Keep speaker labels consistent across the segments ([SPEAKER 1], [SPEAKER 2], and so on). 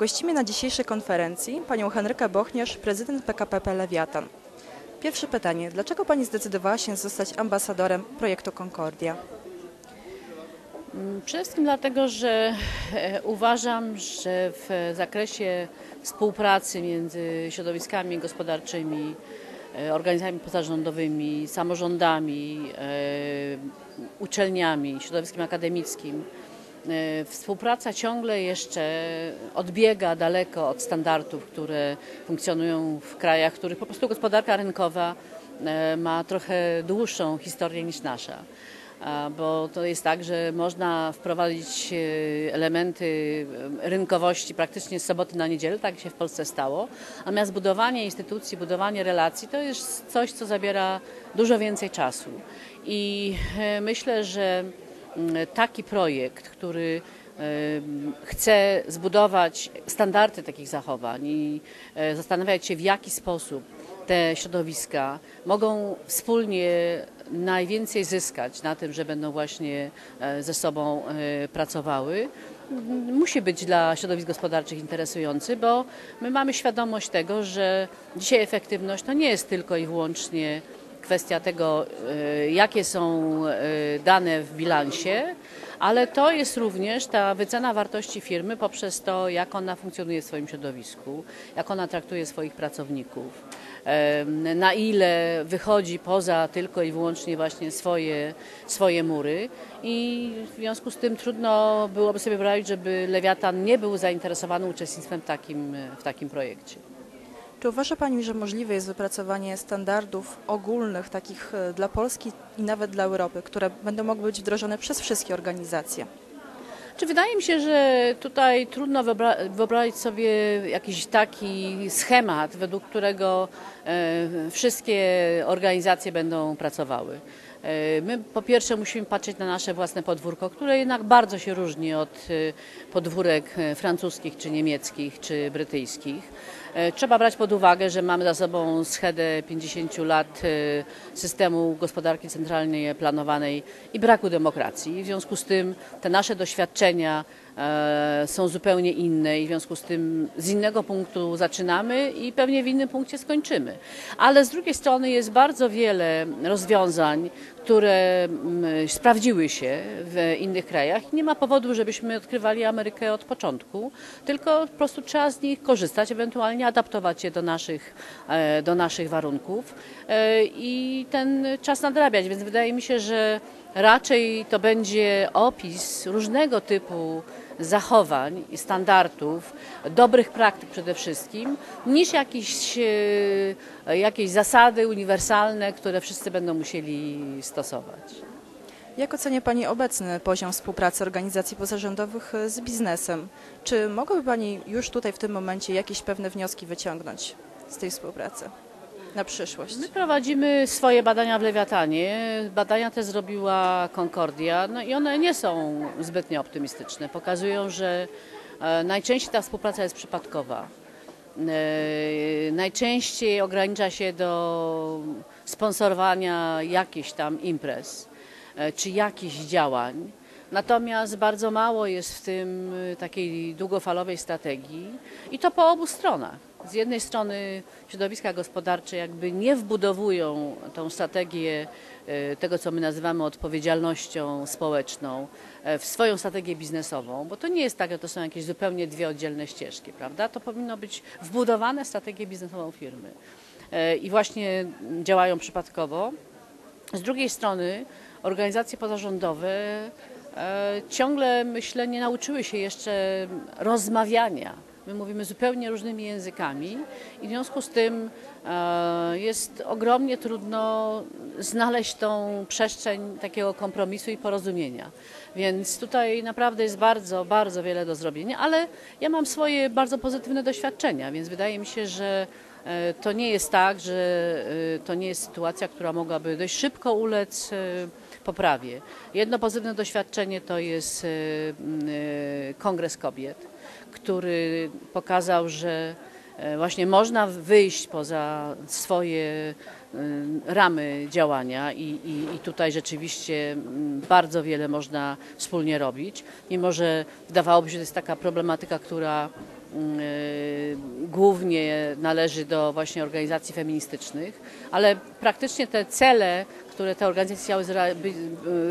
[SPEAKER 1] Gościmy na dzisiejszej konferencji panią Henrykę Bochniarz, prezydent PKP Lewiatan. Pierwsze pytanie. Dlaczego pani zdecydowała się zostać ambasadorem projektu Concordia?
[SPEAKER 2] Przede wszystkim dlatego, że e, uważam, że w zakresie współpracy między środowiskami gospodarczymi, e, organizacjami pozarządowymi, samorządami, e, uczelniami, środowiskiem akademickim, współpraca ciągle jeszcze odbiega daleko od standardów, które funkcjonują w krajach, których po prostu gospodarka rynkowa e, ma trochę dłuższą historię niż nasza. Bo to jest tak, że można wprowadzić e, elementy rynkowości praktycznie z soboty na niedzielę, tak się w Polsce stało. Natomiast budowanie instytucji, budowanie relacji to jest coś, co zabiera dużo więcej czasu. I myślę, że taki projekt, który e, chce zbudować standardy takich zachowań i e, zastanawiać się, w jaki sposób te środowiska mogą wspólnie najwięcej zyskać na tym, że będą właśnie e, ze sobą e, pracowały, musi być dla środowisk gospodarczych interesujący, bo my mamy świadomość tego, że dzisiaj efektywność to nie jest tylko i wyłącznie kwestia tego, e, jakie są e, dane w bilansie, ale to jest również ta wycena wartości firmy poprzez to, jak ona funkcjonuje w swoim środowisku, jak ona traktuje swoich pracowników, em, na ile wychodzi poza tylko i wyłącznie właśnie swoje, swoje mury i w związku z tym trudno byłoby sobie wyobrazić, żeby Lewiatan nie był zainteresowany uczestnictwem w takim, w takim projekcie.
[SPEAKER 1] Czy uważa pani, że możliwe jest wypracowanie standardów ogólnych, takich e, dla Polski i nawet dla Europy, które będą mogły być wdrożone przez wszystkie organizacje?
[SPEAKER 2] Czy wydaje mi się, że tutaj trudno wyobra- wyobrazić sobie jakiś taki schemat, według którego e, wszystkie organizacje będą pracowały. E, My po pierwsze musimy patrzeć na nasze własne podwórko, które jednak bardzo się różni od podwórek francuskich, czy niemieckich, czy brytyjskich. E, Trzeba brać pod uwagę, że mamy za sobą schedę 50 lat e, systemu gospodarki centralnej planowanej i braku demokracji. W związku z tym te nasze doświadczenia są zupełnie inne i w związku z tym z innego punktu zaczynamy i pewnie w innym punkcie skończymy. Ale z drugiej strony jest bardzo wiele rozwiązań, które mm, sprawdziły się w innych krajach nie ma powodu, żebyśmy odkrywali Amerykę od początku, tylko po prostu trzeba z nich korzystać, ewentualnie adaptować je do naszych, e, do naszych warunków e, i ten czas nadrabiać. Więc wydaje mi się, że raczej to będzie opis różnego typu zachowań i standardów, dobrych praktyk przede wszystkim, niż jakieś, e, jakieś zasady uniwersalne, które wszyscy będą musieli stosować.
[SPEAKER 1] Jak ocenia pani obecny poziom współpracy organizacji pozarządowych z biznesem? Czy mogłaby pani już tutaj w tym momencie jakieś pewne wnioski wyciągnąć z tej współpracy na przyszłość?
[SPEAKER 2] My prowadzimy swoje badania w Lewiatanie. Badania te zrobiła Concordia no i one nie są zbytnio optymistyczne. Pokazują, że e, najczęściej ta współpraca jest przypadkowa. E, Najczęściej ogranicza się do sponsorowania jakichś tam imprez e, czy jakichś działań. Natomiast bardzo mało jest w tym takiej długofalowej strategii i to po obu stronach. Z jednej strony środowiska gospodarcze jakby nie wbudowują tą strategię e, tego, co my nazywamy odpowiedzialnością społeczną e, w swoją strategię biznesową, bo to nie jest tak, że to są jakieś zupełnie dwie oddzielne ścieżki, prawda? To powinno być wbudowane w strategię biznesową firmy. E, I właśnie działają przypadkowo. Z drugiej strony organizacje pozarządowe ciągle, myślę, nie nauczyły się jeszcze rozmawiania. My mówimy zupełnie różnymi językami i w związku z tym e, jest ogromnie trudno znaleźć tą przestrzeń takiego kompromisu i porozumienia. Więc tutaj naprawdę jest bardzo, bardzo wiele do zrobienia, ale ja mam swoje bardzo pozytywne doświadczenia, więc wydaje mi się, że E, To nie jest tak, że e, to nie jest sytuacja, która mogłaby dość szybko ulec poprawie. Jedno pozytywne doświadczenie to jest e, e, Kongres Kobiet, który pokazał, że e, właśnie można wyjść poza swoje ramy działania i, i, i tutaj rzeczywiście bardzo wiele można wspólnie robić, mimo że wydawałoby się, że to jest taka problematyka, która głównie należy do właśnie organizacji feministycznych, ale praktycznie te cele, które te organizacje chciały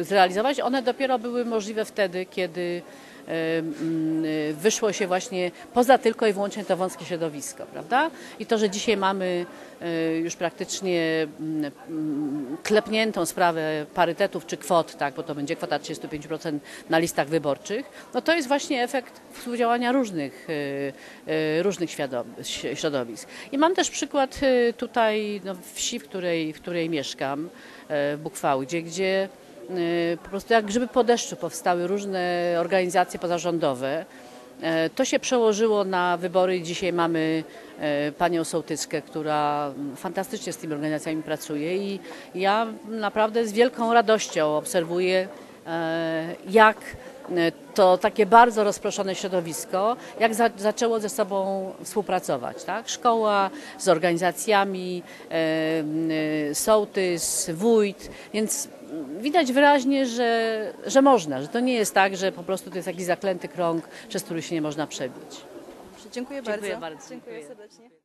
[SPEAKER 2] zrealizować, one dopiero były możliwe wtedy, kiedy wyszło się właśnie poza tylko i wyłącznie to wąskie środowisko, prawda? I to, że dzisiaj mamy y, już praktycznie mm, mm, klepniętą sprawę parytetów czy kwot, tak, bo to będzie kwota 35% na listach wyborczych, no to jest właśnie efekt współdziałania różnych, y, y, różnych środowisk. I mam też przykład y, tutaj no, wsi, w której, w której mieszkam, y, w Bukwałdzie, gdzie y, po prostu jak grzyby po deszczu powstały różne organizacje pozarządowe. E, To się przełożyło na wybory i dzisiaj mamy e, panią Sołtyskę, która fantastycznie z tymi organizacjami pracuje i ja naprawdę z wielką radością obserwuję, e, jak to takie bardzo rozproszone środowisko, jak za, zaczęło ze sobą współpracować. Tak? Szkoła z organizacjami, e, e, sołtys, wójt, więc widać wyraźnie, że, że można, że to nie jest tak, że po prostu to jest jakiś zaklęty krąg, przez który się nie można przebić.
[SPEAKER 1] Dziękuję,
[SPEAKER 2] Dziękuję
[SPEAKER 1] bardzo.
[SPEAKER 2] bardzo.
[SPEAKER 1] Dziękuję
[SPEAKER 2] Dziękuję.
[SPEAKER 1] serdecznie.